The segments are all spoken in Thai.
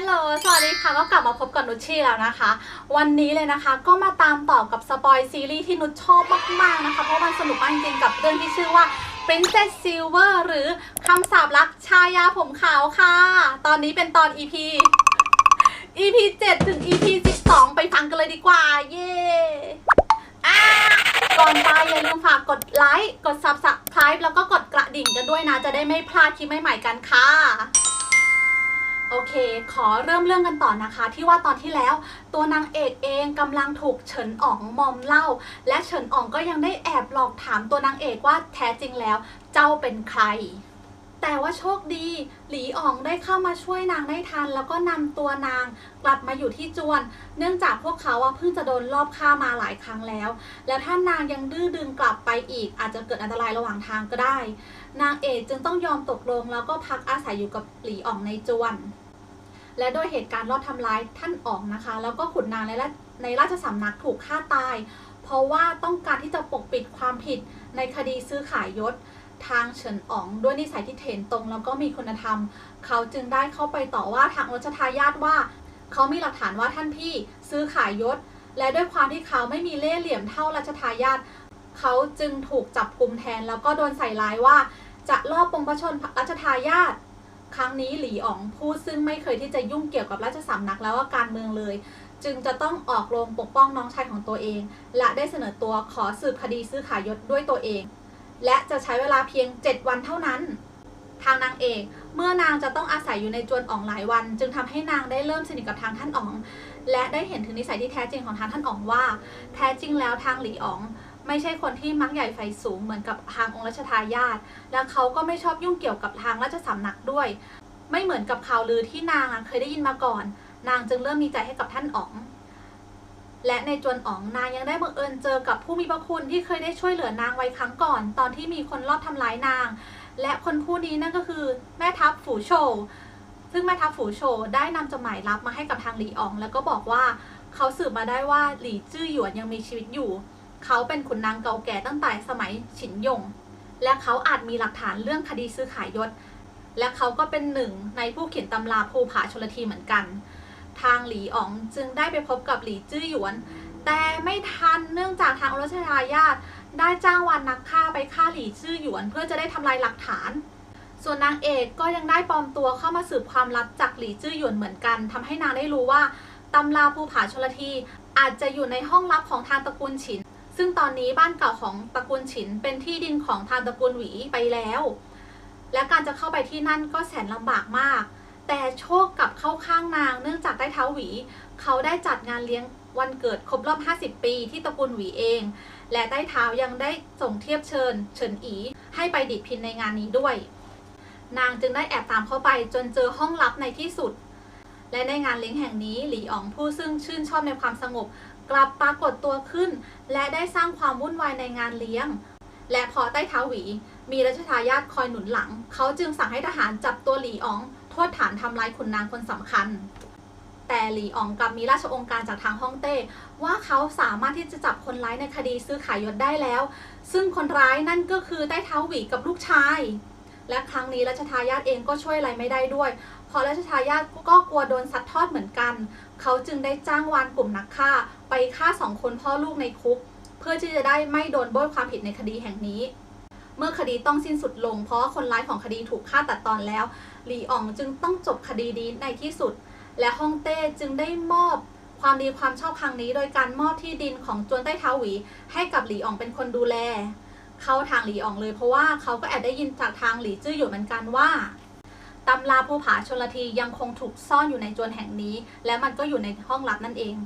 ลโหล สวัสดีค่ะ ก็กลับมาพบกับนุชชี่แล้วนะคะ วันนี้เลยนะคะ ก็มาตามต่อกับสปอยซีรีส์ที่นุชชอบมากๆนะคะ เพราะมันสนุกมากจริงๆกับเรื่องที่ชื่อว่า Princess Silver หรือคำสาปรักชายาผมขาวค่ะ ตอนนี้เป็นตอน EP EP 7 ถึง EP 12 ไปฟังกันเลยดีกว่า เย้อ่ก่อนไปอย่าลืมฝากกดไลค์ กด Subscribe แล้วก็กดกระดิ่งกันด้วยนะ จะได้ไม่พลาดคลิปใหม่ๆกันค่ะ โอเค ขอเริ่มเรื่องกันต่อนะคะ ที่ว่าตอนที่แล้ว ตัวนางเอกเองกำลังถูกเฉินอ๋องมอมเล้าและเฉินอ๋องก็ยังได้แอบหลอกถามตัวนางเอกว่าแท้จริงแล้ว เจ้าเป็นใคร แต่ว่าโชคดี หลีอ๋องได้เข้ามาช่วยนางได้ทัน แล้วก็นำตัวนางกลับมาอยู่ที่จวน เนื่องจากพวกเขาเพิ่งจะโดนลอบฆ่ามาหลายครั้งแล้ว และถ้านางยังดื้อดึงกลับไปอีก อาจจะเกิดอันตรายระหว่างทางก็ได้ นางเอกจึงต้องยอมตกลงแล้วก็พักอาศัยอยู่กับหลีอ๋องในจวน และโดยเหตุการณ์รอบทำร้ายท่านอ๋องนะคะ แล้วก็ขุนนางในในราชสำนักถูกฆ่าตาย เพราะว่าต้องการที่จะปกปิดความผิดในคดีซื้อขายยศทางเฉินอ๋องด้วยนิสัยที่เถนตรงแล้วก็มีคุณธรรม เขาจึงได้เข้าไปต่อว่าทางรัชทายาทว่า เขามีหลักฐานว่าท่านพี่ซื้อขายยศ และด้วยความที่เขาไม่มีเล่ห์เหลี่ยมเท่ารัชทายาทเขาจึงถูกจับกลุมแทนแล้วก็โดนใส่ร้ายว่า จะลอบปงพระชนรัชทายาท ครั้งนี้หลีอ๋องผู้ซึ่งไม่เคยที่จะยุ่งเกี่ยวกับราชสำนักแล้วก็การเมืองเลย จึงจะต้องออกโรงปกป้องน้องชายของตัวเอง และได้เสนอตัวขอสืบคดีซื้อขายยศด้วยตัวเอง และจะใช้เวลาเพียง 7 วันเท่านั้น ทางนางเอกเมื่อนางจะต้องอาศัยอยู่ในจวนอ๋องหลายวัน จึงทำให้นางได้เริ่มสนิทกับทางท่านอ๋อง และได้เห็นถึงนิสัยที่แท้จริงของทางท่านอ๋องว่า แท้จริงแล้วทางหลีอ๋อง ไม่ใช่คนที่มักใหญ่ไฟสูงเหมือนกับทางองค์รัชทายาทและเขาก็ไม่ชอบยุ่งเกี่ยวกับทางราชสำนักด้วย ไม่เหมือนกับข่าวลือที่นางเคยได้ยินมาก่อน นางจึงเริ่มมีใจให้กับท่านอ๋องและในจวนอ๋องนางยังได้บังเอิญเจอกับผู้มีพระคุณที่เคยได้ช่วยเหลือนางไว้ครั้งก่อน ตอนที่มีคนรอบทำร้ายนาง และคนผู้นี้นั่นก็คือแม่ทัพฝูโชว์ซึ่งแม่ทัพฝูโชว์ได้นำจดหมายรับมาให้กับทางหลีอ๋อง แล้วก็บอกว่าเขาสืบมาได้ว่าหลี่จื้อหยวนยังมีชีวิตอยู่ เขาเป็นขุนนางเก่าแก่ตั้งแต่สมัยฉินยง และเขาอาจมีหลักฐานเรื่องคดีซื้อขายยศ และเขาก็เป็นหนึ่งในผู้เขียนตำราภูผาชลทีเหมือนกัน ทางหลีอ๋องจึงได้ไปพบกับหลีจื้อหยวน แต่ไม่ทันเนื่องจากทางรัชทายาทได้จ้างวันนักฆ่าไปฆ่าหลีจื้อหยวน เพื่อจะได้ทำลายหลักฐาน ส่วนนางเอกก็ยังได้ปลอมตัวเข้ามาสืบความลับจากหลีจื้อหยวนเหมือนกันทำให้นางได้รู้ว่าตำราภูผาชลทีอาจจะอยู่ในห้องลับของทางตระกูลฉิน ซึ่งตอนนี้บ้านเก่าของตระกูลฉินเป็นที่ดินของทางตระกูลหวีไปแล้ว และการจะเข้าไปที่นั่นก็แสนลำบากมาก แต่โชคกลับเข้าข้างนาง เนื่องจากได้เท้าหวี เขาได้จัดงานเลี้ยงวันเกิดครบรอบ 50 ปีที่ตระกูลหวีเอง และได้เท้ายังได้ส่งเทียบเชิญ เฉินอีให้ไปดิดพินในงานนี้ด้วย นางจึงได้แอบตามเข้าไปจนเจอห้องลับในที่สุด และในงานเลี้ยงแห่งนี้หลีอ๋องผู้ซึ่งชื่นชอบในความสงบ กลับปรากฏตัวขึ้น และได้สร้างความวุ่นวายในงานเลี้ยง และพอใต้เท้าหวี มีรัชทายาทคอยหนุนหลัง เขาจึงสั่งให้ทหารจับตัวหลีอ๋อง โทษฐานทำลายขุนนางคนสำคัญ แต่หลีอ๋องกลับมีราชองค์การจากทางฮ่องเต้ว่าเขาสามารถที่จะจับคนร้ายในคดีซื้อขายยศได้แล้ว ซึ่งคนร้ายนั่นก็คือใต้เท้าหวีกับลูกชายและครั้งนี้รัชทายาทเองก็ช่วยอะไรไม่ได้ด้วย เพราะรัชทายาทก็กลัวโดนซัดทอดเหมือนกัน เขาจึงได้จ้างวานกลุ่มนักฆ่า ไปฆ่าสองคนพ่อลูกในคุก เพื่อที่จะได้ไม่โดนโบยความผิดในคดีแห่งนี้ เมื่อคดีต้องสิ้นสุดลง เพราะคนร้ายของคดีถูกฆ่าตัดตอนแล้ว หลีอ๋องจึงต้องจบคดีนี้ในที่สุด และฮ่องเต้จึงได้มอบความดีความชอบครั้งนี้ โดยการมอบที่ดินของจวนใต้เท้าหวี ให้กับหลีอ๋องเป็นคนดูแล เข้าทางหลีอ๋องเลยเพราะว่าเขาก็แอบได้ยินจากทางหลีจื้ออยู่เหมือนกันว่า ตำราภูผาชนลทียังคงถูกซ่อนอยู่ในจวนแห่งนี้ และมันก็อยู่ในห้องลับนั่นเอง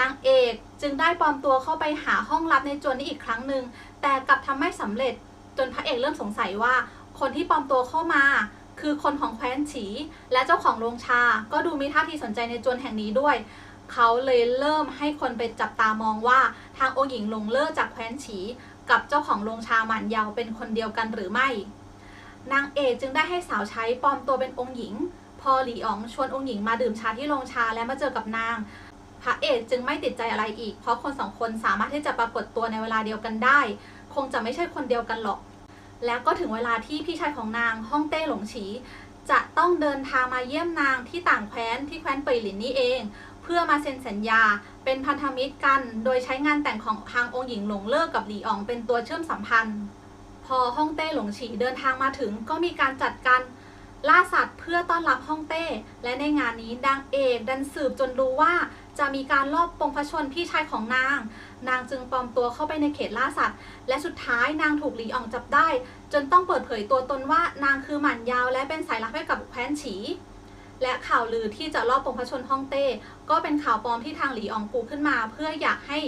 นางเอกจึงได้ปลอมตัวเข้าไปหาห้องลับในจวนนี้อีกครั้งหนึ่งแต่กลับทำไม่สำเร็จจนพระเอกเริ่มสงสัยว่า คนที่ปลอมตัวเข้ามา คือคนของแคว้นฉี และเจ้าของโรงชา ก็ดูมีท่าทีสนใจในจวนแห่งนี้ด้วยเขาเลยเริ่มให้คนไปจับตามองว่าทางองค์หญิงหลงเล่อจากแคว้นฉี กับเจ้าของโรงชาหมันเยาเป็นคนเดียวกันหรือไม่ นางเอกจึงได้ให้สาวใช้ปลอมตัวเป็นองค์หญิง พอหลีอ๋องชวนองค์หญิงมาดื่มชาที่โรงชาและมาเจอกับนาง พระเอกจึงไม่ติดใจอะไรอีก เพราะคนสองคนสามารถที่จะปรากฏตัวในเวลาเดียวกันได้ คงจะไม่ใช่คนเดียวกันหรอก แล้วก็ถึงเวลาที่พี่ชายของนางฮ่องเต้หลงฉี จะต้องเดินทางมาเยี่ยมนางที่ต่างแคว้นที่แคว้นเป่ยหลินนี่เอง เพื่อมาเซ็นสัญญาเป็นพันธมิตรกัน โดยใช้งานแต่งของทางองค์หญิงหลงเลิกกับหลีอ๋องเป็นตัวเชื่อมสัมพันธ์ อฮ่องเต้หลงฉีเดินทางมาถึงก็มีการจัดการล่าสัตว์เพื่อต้อนรับฮ่องเต้ และในงานนี้ดังเอกดันสืบจนรู้ว่าจะมีการลอบปงพชนพี่ชายของนาง นางจึงปลอมตัวเข้าไปในเขตล่าสัตว์ และสุดท้ายนางถูกหลีอองจับได้ จนต้องเปิดเผยตัวตนว่านางคือหมันยาวและเป็นสายลับให้กับแคว้นฉี และข่าวลือที่จะลอบปงพชนฮ่องเต้ ก็เป็นข่าวปลอมที่ทางหลีอองกูขึ้นมา เพื่ออยากให้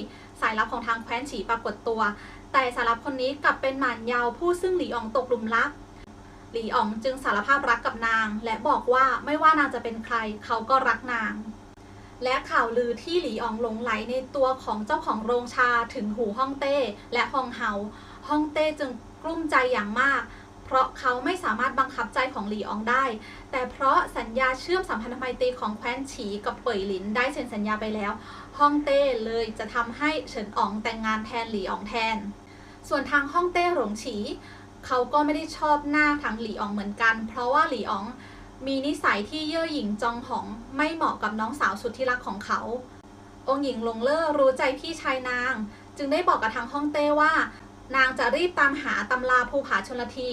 สายลับของทางแคว้นฉีปรากฏตัว แต่สายลับคนนี้กลับเป็นหมันยาวผู้ซึ่งหลีอองตกหลุมรัก หลีอองจึงสารภาพรักกับนาง และบอกว่าไม่ว่านางจะเป็นใครเขาก็รักนาง และข่าวลือที่หลีอองหลงไหลในตัวของเจ้าของโรงชาถึงหูฮ่องเต้และฮองเฮาฮ่องเต้จึงกลุ้มใจอย่างมาก เพราะเขาไม่สามารถบังคับใจของหลีอองได้ แต่เพราะสัญญาเชื่อมสัมพันธไมตรีของแคว้นฉีกับเป่ยหลินได้เซ็นสัญญาไปแล้วฮ่องเต้เลยจะทำให้เฉินอ๋องแต่งงานแทนหลีอองแทน ส่วนทางฮ่องเต้หลงฉีเขาก็ไม่ได้ชอบหน้าทางหลีอองเหมือนกัน เพราะว่าหลีอองมีนิสัยที่เย่อหยิ่งจองหองไม่เหมาะกับน้องสาวสุดที่รักของเขา องค์หญิงหลงเล่อรู้ใจพี่ชายนาง จึงได้บอกกับทางฮ่องเต้ว่า นางจะรีบตามหาตำราภูผาชนลที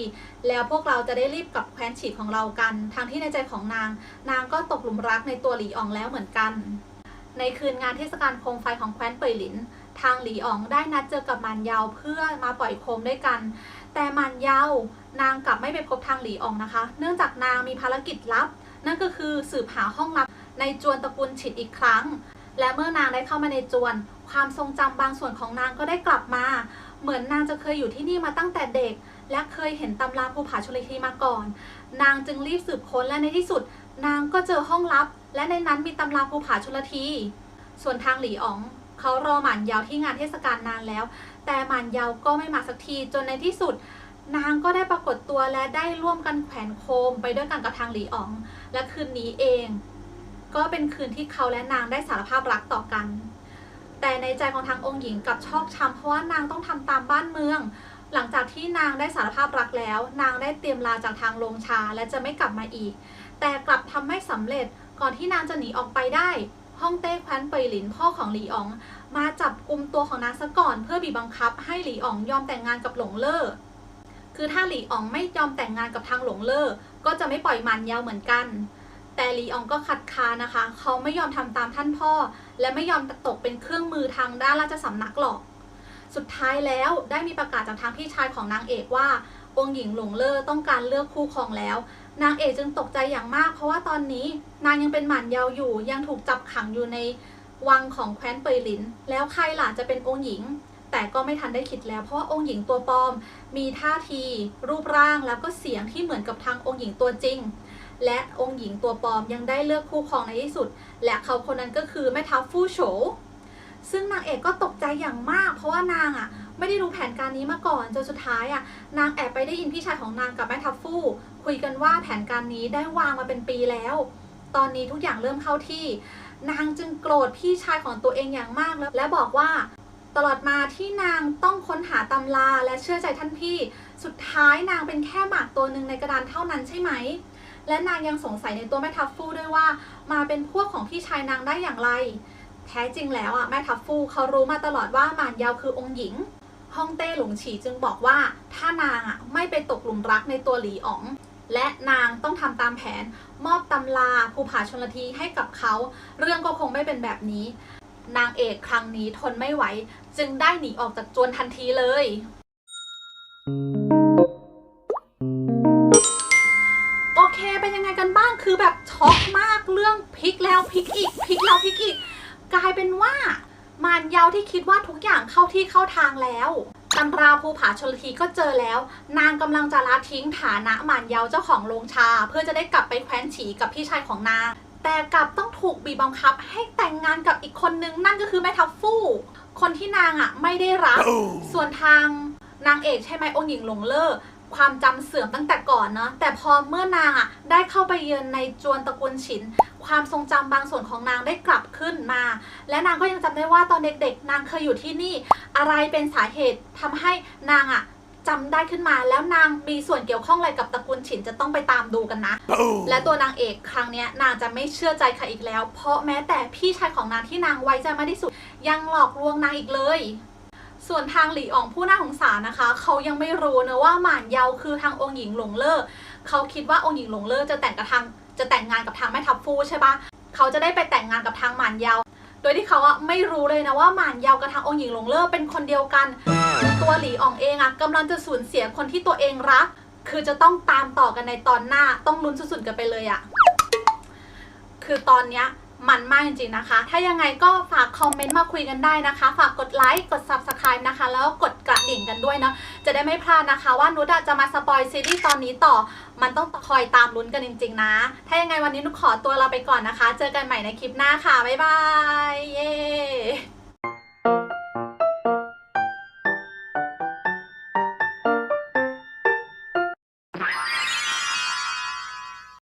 แล้วพวกเราจะได้รีบกลับแคว้นฉีของเรากัน ทางที่ในใจของนาง นางก็ตกหลุมรักในตัวหลีอองแล้วเหมือนกัน ในคืนงานเทศกาลโคมไฟของแคว้นเปยหลิน ทางหลีอ๋องได้นัดเจอกับมันเยาเพื่อมาปล่อยโคมด้วยกัน แต่มันเยานางกลับไม่ไปพบทางหลีอ๋องนะคะ เนื่องจากนางมีภารกิจลับ นั่นก็คือสืบหาห้องลับในจวนตระกูลฉิดอีกครั้ง และเมื่อนางได้เข้ามาในจวน ความทรงจำบางส่วนของนางก็ได้กลับมา เหมือนนางจะเคยอยู่ที่นี่มาตั้งแต่เด็ก และเคยเห็นตำราภูผาชลทีมาก่อน นางจึงรีบสืบค้นและในที่สุด นางก็เจอห้องลับ และในนั้นมีตำราภูผาชลทีส่วนทางหลีอ๋อง เขารอหมันยาวที่งานเทศกาลนานแล้ว แต่หมันยาวก็ไม่มาสักทีจนในที่สุด นางก็ได้ปรากฏตัวและได้ร่วมกันแขวนโคมไปด้วยกันกับทางหลีอ๋อง และคืนนี้เอง ก็เป็นคืนที่เขาและนางได้สารภาพรักต่อกัน แต่ในใจของทางองค์หญิงกับชอกช้ำเพราะว่านางต้องทำตามบ้านเมือง หลังจากที่นางได้สารภาพรักแล้ว นางได้เตรียมลาจากทางโรงชาและจะไม่กลับมาอีก แต่กลับทำไม่สำเร็จก่อนที่นางจะหนีออกไปได้ ฮ่องเต้คว้นเปยหลินพ่อของหลีอ๋อง มาจับกลุ่มตัวของนางซะก่อน เพื่อบีบบังคับให้หลีอ๋องยอมแต่งงานกับหลงเล่อคือถ้าหลีอ๋องไม่ยอมแต่งงานกับทางหลงเล่อก็จะไม่ปล่อยมันยาวเหมือนกัน แต่หลีอ๋องก็ขัดค้านนะคะ เขาไม่ยอมทำตามท่านพ่อ และไม่ยอมตกเป็นเครื่องมือทางด้านราชสำนักหรอก สุดท้ายแล้วได้มีประกาศจากทางพี่ชายของนางเอกว่าองค์หญิงหลงเล่อต้องการเลือกคู่ครองแล้ว นางเอกจึงตกใจอย่างมาก เพราะว่าตอนนี้นางยังเป็นหมันเยาว์อยู่ ยังถูกจับขังอยู่ในวังของแคว้นเปยหลิน แล้วใครล่ะจะเป็นองค์หญิง แต่ก็ไม่ทันได้คิดแล้ว เพราะว่าองค์หญิงตัวปลอม มีท่าที รูปร่างแล้วก็เสียงที่เหมือนกับทางองค์หญิงตัวจริง และองค์หญิงตัวปลอมยังได้เลือกคู่ครองในที่สุด และเขาคนนั้นก็คือแม่ทัพฟู่โฉซึ่งนางเอกก็ตกใจอย่างมาก เพราะว่านางอะไม่ได้รู้แผนการนี้มาก่อนจนสุดท้ายอะนางแอบไปได้ยินพี่ชายของนางกับแม่ทัพฟู่ คุยกันว่าแผนการนี้ได้วางมาเป็นปีแล้ว ตอนนี้ทุกอย่างเริ่มเข้าที่ นางจึงโกรธพี่ชายของตัวเองอย่างมากแล้ว และบอกว่าตลอดมาที่นางต้องค้นหาตำราและเชื่อใจท่านพี่ สุดท้ายนางเป็นแค่หมากตัวหนึ่งในกระดานเท่านั้นใช่ไหม และนางยังสงสัยในตัวแม่ทัพฟู่ด้วยว่า มาเป็นพวกของพี่ชายนางได้อย่างไร แท้จริงแล้วอะแม่ทัพฟู่เขารู้มาตลอดว่ามานยาวคือองค์หญิงฮ่องเต้หลงฉีจึงบอกว่าถ้านางอะไม่ไปตกหลุมรักในตัวหลีอ๋อง และนางต้องทำตามแผน มอบตำราภูผาชนลทีให้กับเขา เรื่องก็คงไม่เป็นแบบนี้ นางเอกครั้งนี้ทนไม่ไหว จึงได้หนีออกจากจวนทันทีเลย โอเคเป็นยังไงกันบ้างคือแบบช็อกมากเรื่องพลิกแล้วพลิกอีกพลิกแล้วพลิกอีก กลายเป็นว่ามารยาวที่คิดว่าทุกอย่างเข้าที่เข้าทางแล้ว ตำราภูผาชลทีก็เจอแล้ว นางกำลังจะละทิ้งฐานะมารยาวเจ้าของโรงชา เพื่อจะได้กลับไปแคว้นฉีกับพี่ชายของนาง แต่กลับต้องถูกบีบบังคับ ให้แต่งงานกับอีกคนนึงนั่นก็คือแม่ทัพฟู่คนที่นางอะไม่ได้รัก ส่วนทางนางเอกใช่ไหมองค์หญิงหลงเล่อ ความจำเสื่อมตั้งแต่ก่อนเนาะแต่พอเมื่อนางอะได้เข้าไปเยือนในจวนตระกูลฉิน ความทรงจำบางส่วนของนางได้กลับขึ้นมา และนางก็ยังจำได้ว่าตอนเด็กๆ นางเคยอยู่ที่นี่ อะไรเป็นสาเหตุทำให้นางอะจจำได้ขึ้นมาแล้วนางมีส่วนเกี่ยวข้องอะไรกับตระกูลฉินจะต้องไปตามดูกันนะ และตัวนางเอกครั้งเนี้ยนางจะไม่เชื่อใจใครอีกแล้ว เพราะแม้แต่พี่ชายของนางที่นางไว้ใจมากที่สุด ยังหลอกลวงนางอีกเลย ส่วนทางหลี่อองผู้น่าสงสารนะคะ เขายังไม่รู้นะว่าหม่านเยาคือทางองค์หญิงหลงเล่อเขาคิดว่าองค์หญิงหลงเล่อจะแต่งกับทางจะแต่งงานกับทางแม่ทัพฟูใช่ปะเขาจะได้ไปแต่งงานกับทางหม่านเยา โดยที่เขาอะไม่รู้เลยนะว่าหม่านเยากับทางองค์หญิงหลงเล่อเป็นคนเดียวกัน ตัวหลีอองเองอะกำลังจะสูญเสียคนที่ตัวเองรัก คือจะต้องตามต่อกันในตอนหน้าต้องลุ้นสุดๆกันไปเลยอะคือตอนเนี้ย มันมากจริงๆนะคะ ถ้ายังไงก็ฝากคอมเมนต์มาคุยกันได้นะคะ ฝากกดไลค์ กด Subscribe นะคะ แล้วกดกระดิ่งกันด้วยเนาะ จะได้ไม่พลาดนะคะ ว่านุชจะมาสปอยซีรีส์ตอนนี้ต่อ มันต้องคอยตามลุ้นกันจริง ๆ นะ ถ้ายังไงวันนี้นุชขอตัวลาไปก่อนนะคะ เจอกันใหม่ในคลิปหน้าค่ะ บ๊ายบาย เย้